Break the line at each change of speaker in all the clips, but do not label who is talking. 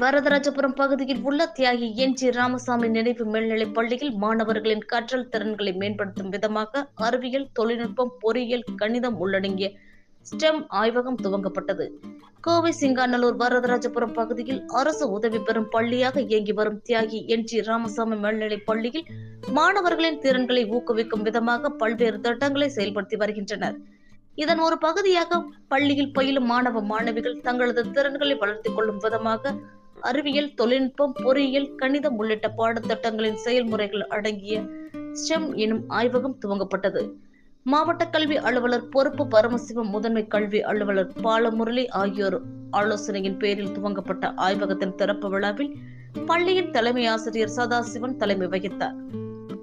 வரதராஜபுரம் பகுதியில் உள்ள தியாகி என் ஜி ராமசாமி நினைவு மேல்நிலைப் பள்ளியில் மாணவர்களின் கற்றல் திறன்களை மேம்படுத்தும் விதமாக அறிவியல் தொழில்நுட்பம் பொறியியல் கணிதம் உள்ளடங்கிய ஸ்டெம் ஆய்வகம் துவங்கப்பட்டது. கோவை சிங்காநல்லூர் வரதராஜபுரம் பகுதியில் அரசு உதவி பெறும் பள்ளியாக இயங்கி வரும் தியாகி என் ஜி ராமசாமி மேல்நிலைப் பள்ளியில் மாணவர்களின் திறன்களை ஊக்குவிக்கும் விதமாக பல்வேறு திட்டங்களை செயல்படுத்தி வருகின்றனர். இதன் ஒரு பகுதியாக பள்ளியில் பயிலும் மாணவ மாணவிகள் தங்களது திறன்களை வளர்த்துக் கொள்ளும் விதமாக அறிவியல் தொழில்நுட்பம் பொறியியல் கணிதம் உள்ளிட்ட பாடத்திட்டங்களின் செயல்முறைகள் அடங்கிய ஸ்டெம் எனும் ஆய்வகம் துவங்கப்பட்டது. மாவட்ட கல்வி அலுவலர் பொறுப்பு பரமசிவம் முதன்மை கல்வி அலுவலர் பாலமுரளி ஆகியோர் ஆலோசனையின் பேரில் துவங்கப்பட்ட ஆய்வகத்தின் திறப்பு விழாவில் பள்ளியின் தலைமை ஆசிரியர் சதாசிவன் தலைமை வகித்தார்.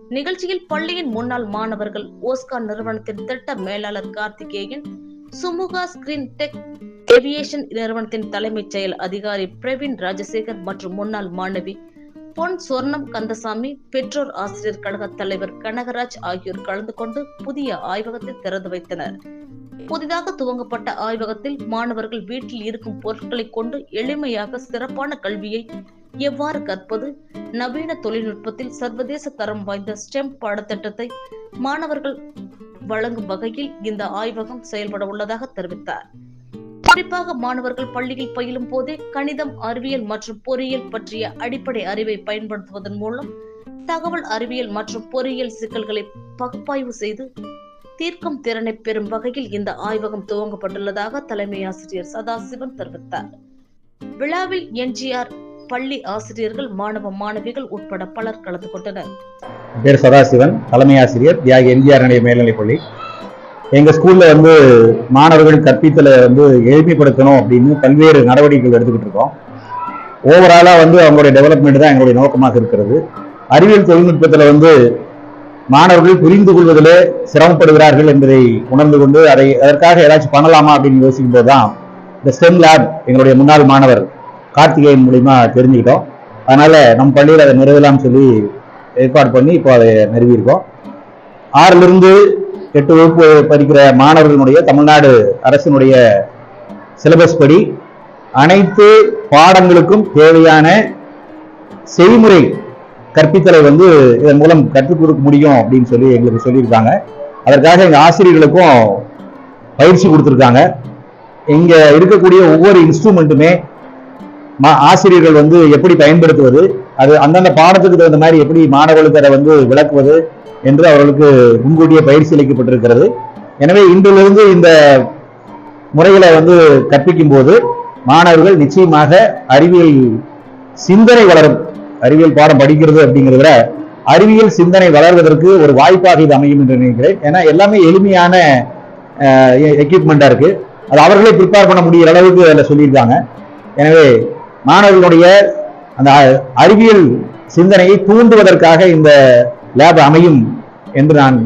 நிகழ்ச்சியில் பள்ளியின் முன்னாள் மாணவர்கள் ஓஸ்கார் நிறுவனத்தின் திட்ட மேலாளர் Karthikeyan Sumukha screen tech aviation நிறுவனத்தின் தலைமைச் செயல் அதிகாரி பிரவீன் ராஜசேகர் மற்றும் முன்னாள் மாணவி பொன் சொர்ணம் கந்தசாமி பெற்றோர் ஆசிரியர் கழக தலைவர் கனகராஜ் ஆகியோர் கலந்து கொண்டு புதிய ஆய்வகத்தை திறந்து வைத்தனர். புதிதாக துவங்கப்பட்ட ஆய்வகத்தில் மாணவர்கள் வீட்டில் இருக்கும் பொருட்களை கொண்டு எளிமையாக சிறப்பான கல்வியை எவ்வாறு கற்பது? நவீன தொழில்நுட்பத்தில் சர்வதேச தரம் வாய்ந்த ஸ்டெம் பாடத்திட்டத்தை மாணவர்கள் வழங்கும் வகையில் இந்த ஆய்வகம் செயல்பட உள்ளதாக தெரிவித்தார். குறிப்பாக மாணவர்கள் பள்ளியில் பயிலும் போதே கணிதம் அறிவியல் மற்றும் பொறியியல் பற்றிய அடிப்படை அறிவை பயன்படுத்துவதன் மூலம் தகவல் அறிவியல் மற்றும் பொறியியல் சிக்கல்களை பகுப்பாய்வு செய்து தீர்க்கும் திறனை பெறும் வகையில் இந்த ஆய்வகம் துவங்கப்பட்டுள்ளதாக தலைமை ஆசிரியர் சதாசிவன் தெரிவித்தார். விழாவில் என்ஜிஆர் பள்ளி ஆசிரியர்கள் மாணவ மாணவிகள் உட்பட பலர் கலந்து கொண்டனர்.
பேர் சதாசிவன். தலைமை ஆசிரியர் தியாகி எம்ஜிஆர் நிலைய மேல்நிலைப்பள்ளி. எங்கள் ஸ்கூலில் வந்து மாணவர்கள் கற்பித்தலை வந்து எளிமைப்படுத்தணும் அப்படின்னு பல்வேறு நடவடிக்கைகள் எடுத்துக்கிட்டு இருக்கோம். ஓவராலாக வந்து அவங்களுடைய டெவலப்மெண்ட் தான் எங்களுடைய நோக்கமாக இருக்கிறது. அறிவியல் தொழில்நுட்பத்தில் வந்து மாணவர்கள் புரிந்து கொள்வதிலே சிரமப்படுகிறார்கள் என்பதை உணர்ந்து கொண்டு அதை அதற்காக ஏதாச்சும் பண்ணலாமா அப்படின்னு யோசிக்கும் போது தான் இந்த ஸ்டெம் லேப் எங்களுடைய முன்னாள் மாணவர் கார்த்திகேயன் மூலிமா தெரிஞ்சுக்கிட்டோம். அதனால நம் பள்ளியில் அதை நிறுவலாம்னு சொல்லி ஏற்பாடு பண்ணி இப்போ அதை நிறுவியிருக்கோம். ஆறிலிருந்து எட்டு வகுப்பு படிக்கிற மாணவர்களுடைய தமிழ்நாடு அரசினுடைய சிலபஸ் படி அனைத்து பாடங்களுக்கும் தேவையான செய்முறை கற்பித்தலை வந்து இதன் மூலம் கற்றுக் கொடுக்க முடியும் அப்படின்னு சொல்லி எங்களுக்கு சொல்லியிருக்காங்க. அதற்காக எங்கள் ஆசிரியர்களுக்கும் பயிற்சி கொடுத்துருக்காங்க. இங்கே இருக்கக்கூடிய ஒவ்வொரு இன்ஸ்ட்ருமெண்ட்டுமே ஆசிரியர்கள் வந்து எப்படி பயன்படுத்துவது? அது அந்தந்த பாடத்துக்கு தகுந்த மாதிரி எப்படி மாணவர்களுக்கு அதை வந்து விளக்குவது என்று அவர்களுக்கு முன்கூட்டியே பயிற்சி அளிக்கப்பட்டிருக்கிறது. எனவே இன்றிலிருந்து இந்த முறைகளை வந்து கற்பிக்கும் போது மாணவர்கள் நிச்சயமாக அறிவியல் சிந்தனை வளரும். அறிவியல் பாடம் படிக்கிறது அப்படிங்கிறத விட அறிவியல் சிந்தனை வளர்வதற்கு ஒரு வாய்ப்பாக இது அமையும் என்று நினைக்கிறேன். ஏன்னா எல்லாமே எளிமையான எக்யூப்மெண்ட்டாக இருக்குது அது அவர்களே ப்ரிப்பேர் பண்ண முடிகிற அளவுக்கு அதில் சொல்லியிருக்காங்க. எனவே மாணவர்களுடைய அந்த அ- அறிவியல் சிந்தனையை தூண்டுவதற்காக இந்த லேப் அமையும் என்று நான்